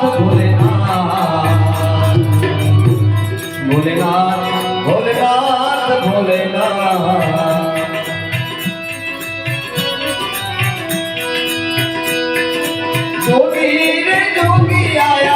ভোলেনাথ ভোলেনাথ ভোলেনাথ ভোলেনাথ ভোলেনাথ যোগী রে যোগী আয়া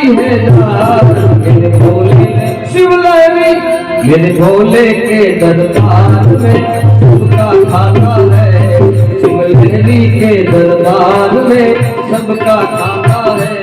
की है दार मेरे भोले शिवलय में मेरे भोले के दरबार में सबका खाना है शिवलेरी के दरबार में सबका खाना है